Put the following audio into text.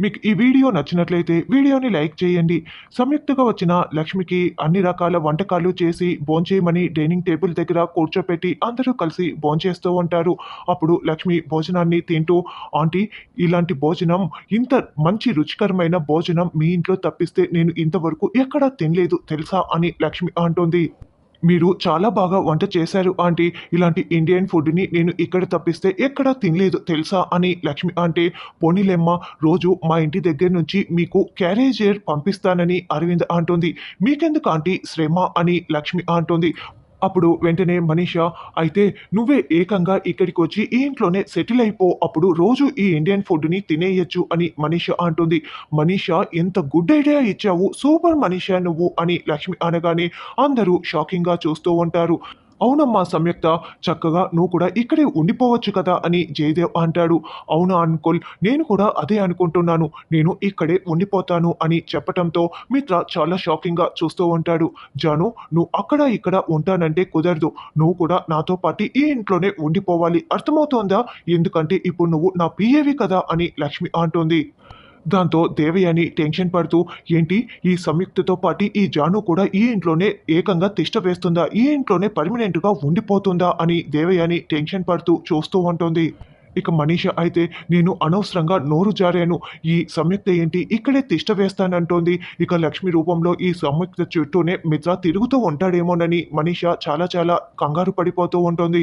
మీకు ఈ వీడియో నచ్చినట్లయితే వీడియోని లైక్ చేయండి. సంయుక్తగా వచ్చిన లక్ష్మికి అన్ని రకాల వంటకాలు చేసి భోంచేయమని డైనింగ్ టేబుల్ దగ్గర కూర్చోపెట్టి అందరూ కలిసి భోంచేస్తూ ఉంటారు. అప్పుడు లక్ష్మి భోజనాన్ని తింటూ ఆంటీ ఇలాంటి భోజనం ఇంత మంచి రుచికరమైన భోజనం మీ ఇంట్లో తప్పిస్తే నేను ఇంతవరకు ఎక్కడా తినలేదు తెలుసా? అని లక్ష్మి అంటుంది. మీరు చాలా బాగా వంట చేశారు ఆంటీ. ఇలాంటి ఇండియన్ ఫుడ్ని నేను ఇక్కడ తప్పిస్తే ఎక్కడా తినలేదు తెలుసా? అని లక్ష్మి అంటే పోనీలెమ్మ రోజు మా ఇంటి దగ్గర నుంచి మీకు క్యారేజర్ పంపిస్తానని అరవింద్ అంటుంది. మీకెందుకు ఆంటీ? శ్రమ అని లక్ష్మి అంటుంది. అప్పుడు వెంటనే మనీషా అయితే నువ్వే ఏకంగా ఇక్కడికి వచ్చి ఈ ఇంట్లోనే సెటిల్ అయిపో అప్పుడు రోజు ఈ ఇండియన్ ఫుడ్ని తినేయచ్చు అని మనీషా అంటుంది. మనీషా ఎంత గుడ్ ఐడియా ఇచ్చావు సూపర్ మనీషా నువ్వు అని లక్ష్మి అనగానే అందరూ షాకింగ్గా చూస్తూ ఉంటారు. అవునమ్మా సంయుక్త చక్కగా నువ్వు కూడా ఇక్కడే ఉండిపోవచ్చు కదా అని జయదేవ్ అంటాడు. అవునా అంకుల్ నేను కూడా అదే అనుకుంటున్నాను. నేను ఇక్కడే ఉండిపోతాను అని చెప్పటంతో మిత్ర చాలా షాకింగ్గా చూస్తూ ఉంటాడు. జాను నువ్వు అక్కడ ఇక్కడ ఉంటానంటే కుదరదు. నువ్వు కూడా నాతో పాటు ఈ ఇంట్లోనే ఉండిపోవాలి. అర్థమవుతోందా? ఎందుకంటే ఇప్పుడు నువ్వు నా పిఏవి కదా అని లక్ష్మి అంటుంది. దాంతో దేవయాని టెన్షన్ పడుతూ ఏంటి? ఈ సంయుక్తతో పాటు ఈ జాను కూడా ఈ ఇంట్లోనే ఏకంగా తిష్ట వేస్తుందా? ఈ ఇంట్లోనే పర్మనెంట్గా ఉండిపోతుందా? అని దేవయాని టెన్షన్ పడుతూ చూస్తూ ఉంటుంది. ఇక మనీష అయితే నేను అనవసరంగా నోరు జారాను. ఈ సంయుక్త ఏంటి? ఇక్కడే తిష్ట వేస్తానంటోంది. ఇక లక్ష్మి రూపంలో ఈ సంయుక్త చుట్టూనే మిత్ర తిరుగుతూ ఉంటాడేమోనని మనీష చాలా చాలా కంగారు పడిపోతూ ఉంటుంది.